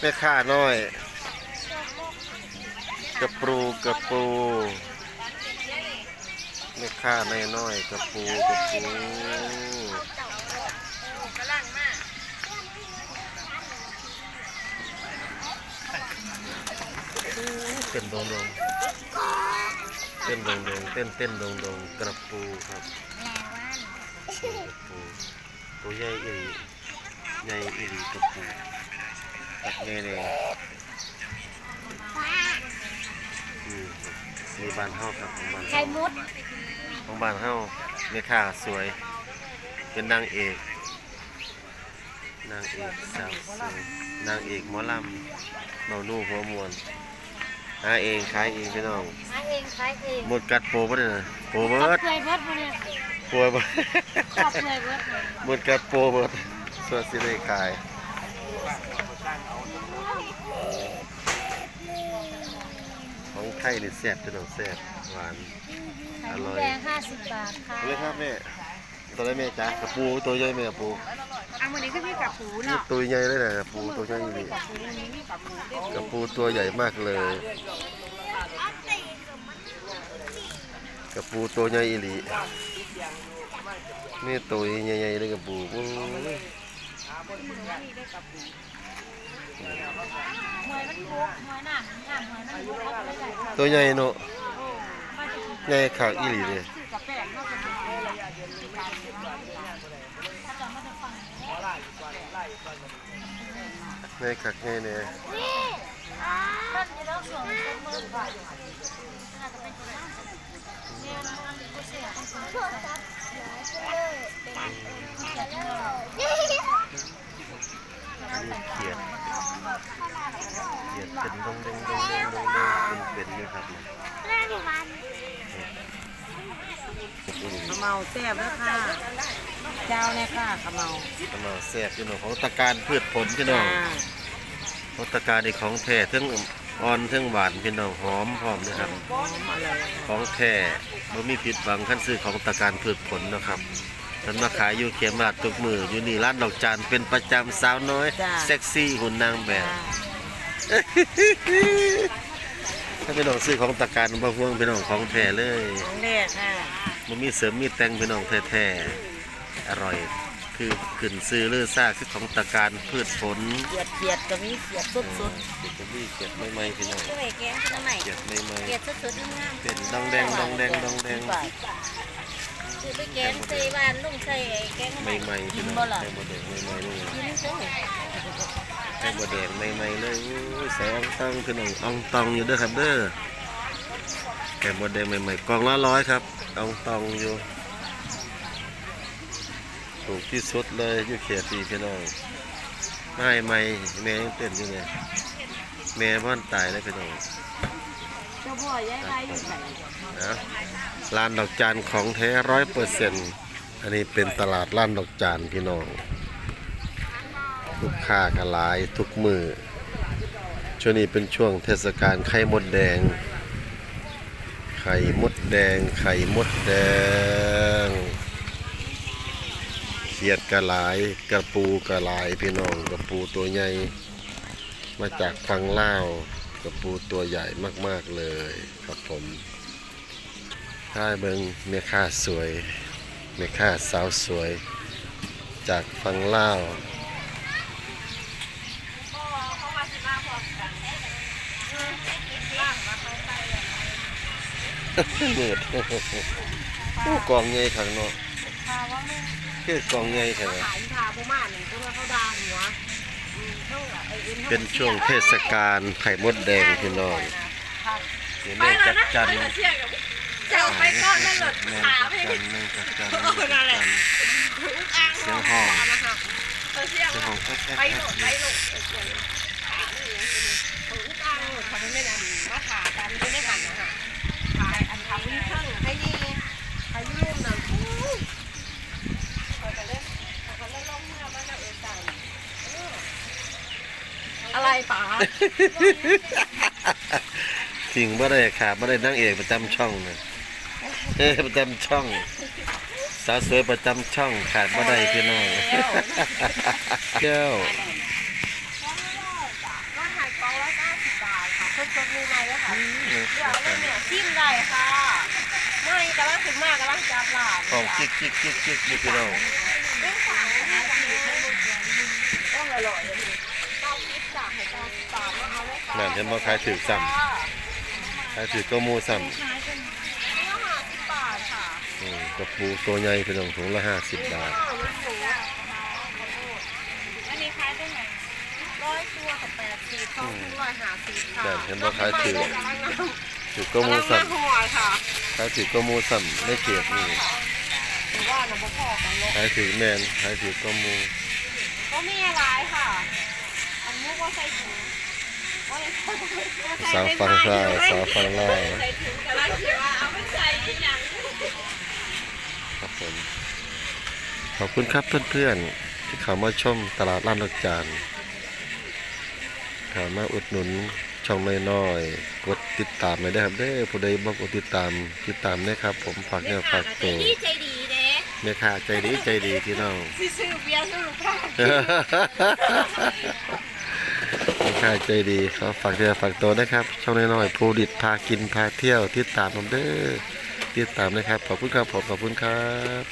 แม่ค้าน้อย กระปูกระปูแม่ค้าน้อยน้อยกระปูกระปูเต้นดงดงเต้นดงดงเต้นเต้นดงดงกระปูครับกระปูตัวใหญ่อีหลีใหญ่อีหลีกระปู น่เน่อืมมีบ้านเฮาครับของบ้านไข่เฮามุดของบ้านเฮาแม่ค้าสวย เป็นนางเอก นางเอกสาวสวยนางเอกหมอลำเมานู่หัวมวนหาเองขายเองพี่น้องหาเองขายเองหมดกัดโปรบ่ได้นะโปรเบิครอบดครัวเบิดมาเนี่ยโปรเบิดครอบครัวเบิดเลยหมดกัดโปรเบิดส่วนสิได้ขาย ของไทยนี่แซ่บพี่น้องแซ่บหวาน ไข่อมุร่ดอยแดงห้าสิบบาทค่ะเอาเลยครับแม่ตัวไหนแม่จ๊ะกระปูตัวใหญ่แม่กระปูอันวันนี้ก็มีกับผูนี่เนาะตัวใหญ่เลยนะกระปูตัวใหญ่นี่กับผูนี้มีกับผูเด็กกระปูตัวใหญ่มากเลยกระปูตัวใหญ่อีหลีนี่ตัวใหญ่ๆเลยกระปู อื้อหวยมันบุกหวยหน้าหน้าหวยมันบุกเอาไปเลยใหญ่ตัวใหญ่เนาะมาจะกินใหญ่ขากอีหลีเลยคือกับแป้งเนาะเป็นผูระยะเดือนหนึ่งการเดือนหนึ่งถ้าจะมาจะฟังใหญ่ขากใหญ่เนี่ยนี่ท่านจะเลิกส่งเป็นมือค่ะน่าจะเป็นคนนั้นเนี่ยมันก็เสียต้องซื้อ อันนี้เขียดเขียดเป็นดงดงดงเดงดงดงเป็นเป็นๆนี่ครับเนี่ยขมเมาแซ่บแล้วค่ะ เจ้าเนี่ยค่ะขมเมาขนมแซ่บพี่น้องของตะการพืชผลพี่น้องของตะการในของแท้ทั้งอ่อนทั้งหวานพี่น้องหอมพร้อมนะครับ ของแท้บ่มีผิดหวังขั้นซื้อของตะการพืชผลนะครับ ฉันมาขายอยู่เขียมราดทุกมืออยู่นี่ร้านดอกจานเป็นประจำสาวน้อยเซ็กซี่หุ่นนางแบบ ถ้าเป็นน้องซื้อของตะการบ่ห่วงเป็นน้องของแท้เลยของแรกค่ะบ่มีเสริมมีแต่งเป็นน้องแท้ๆอร่อย คือขึ้นซื้อเลือซ่าคือของตะการพืชผลเกียดเกียดก็มีเกียดสุดสุดเก็บบี้เก็บไม่ไม่ๆพี่น้องช่วยแกงทำไมเก็บไม่ไม่เกลียดสุดๆงามเป็นดองแดงดองแดงดองแดงบาทๆ คือไปแกงใส่บ้านลุงใส่ไอ้แกงทำไมไม่ไม่ๆพี่น้องไข่บดแดงไม่ไม่ๆเลยกินจังไข่บดแดงไม่ไม่ๆเลยอู้ยใส่อ่องตองพี่น้องอ่องตองอยู่เด้อครับเด้อไข่บดแดงไม่ไม่ๆกล่องละร้อยครับอ่องตองอยู่ถูกที่สุดเลยอยู่เขียตีพี่น้องไม่ไม่แม่ยังเต้นอยู่เนี่ยแม่บ้านตายแล้วพี่น้องเจ้าพ่อย้ายไปอยู่ไหนนะ ร้านดอกจานของแท้ร้อยเปอร์เซ็นต์อันนี้เป็นตลาดร้านดอกจานพี่น้องลูกค้ากหลายทุกมือช่วงนี้เป็นช่วงเทศกาลไข่มดแดง ไข่มดแดง ไข่มดแดงเขียดกระหลายกระปูกระหลายพี่น้องกระปูตัวใหญ่มาจากฟังเล่าวกระปูตัวใหญ่มากๆเลยครับผม ถ้าเบิงเมียค่าสวยเมียค่าสาวสวย จากฟังเล่าวเมืดโอ้กองใหญ่ขังเนาะคือกองใหญ่ขังขายทาบุมาหนึ่งก็มาเขาดาหัวอืมเท่ากับไอ้อ็เป็นช่วงเทศกาลไข่มดแดงพี่น้องนี่แม่จักจัน เจ้าไปก้อนนั่นหลดขาไปจันแม่จักจันแม่จักจันเสียงห้องนะคะเสียงเจ้าของแอ๊กแอ๊กไปแอ๊โหลกดไปโหลดถูกอ้างหลดทำให้แม่นมาขากันไม่ได้กันนะคะขาอันทำวิ่งเครื่องให้ดีขายยืมหน่อยคอยกันเล่นคอยกันเล่นล่องนเราเองสั่งอะไรป๋าสิ่งบ่ได้ขาบ่ได้นางเอกประจำช่องเนะ เอ้ยประจำช่อง สาวสวยประจำช่องขาดบ่ได้พี่น้องแก้วสดใหม่ๆเลยค่ะเดี๋ยวเอาเลยเนี่ยชิมได้ค่ะไม่กำลังขึ้นมากำลังจับหลานของจิกจิกจิกจิกอยู่พี่น้องเป็นฝาที่ต้องอร่อยเลยต้องคิดจากให้ต้องตามมาเอาเลยค่ะนั่นเห็นบ่ขายถือซ้ำขายถือก็มูซ้นี่ห้าสิบบาทค่ะำอืม กระปูตัวใหญ่พี่น้องถุงละห้าสิบบาทข้าวมันสูงอันนี้ขายได้ไงร้อยตัวกับแปดสิบสองถึงร้อยห้าสิบค่ะแต่เห็นบ่ขายถือกำลังน้ำถือก็กำมูลังซ้น้ำหัวค่ะำขายถือก็มูซ้ำในเขตนี่หรือว่าน้ำบ่พอกันเนาะขายถือแมนขายถือก็มูก็มีอะไรค่ะอันนี้ก็ใส่ถุงก็เลยใส่สาวในฟังไม้ลาวอยู่สาวฟังลาว ใส่ถุงกำลังคิดว่าเอาไปใส่อีกอย่าง ครับ ผม ขอบคุณครับเพื่อนๆ ที่เข้ามาชมตลาดร้านดอกจานเข้ามาอุดหนุนช่องน้อยๆกดติดตามไปได้ครับเด้อผู้ใดบ่กดติดตามติดตามนะครับ ผมฝากเนื้อฝากใจตัวดีใจดีเด้แม่ค้าใจดีใจดีพี่น้อง ซื้อซื้อเบียร์ซื้อลูกค้าลูกค้าใจดีเขาฝากเรือฝากตัวนะครับ ช่องน้อยๆภูดิตพากินพาเที่ยวติดตามผมเด้อ ติดตามนะครับ ขอบคุณครับผมขอบคุณครับ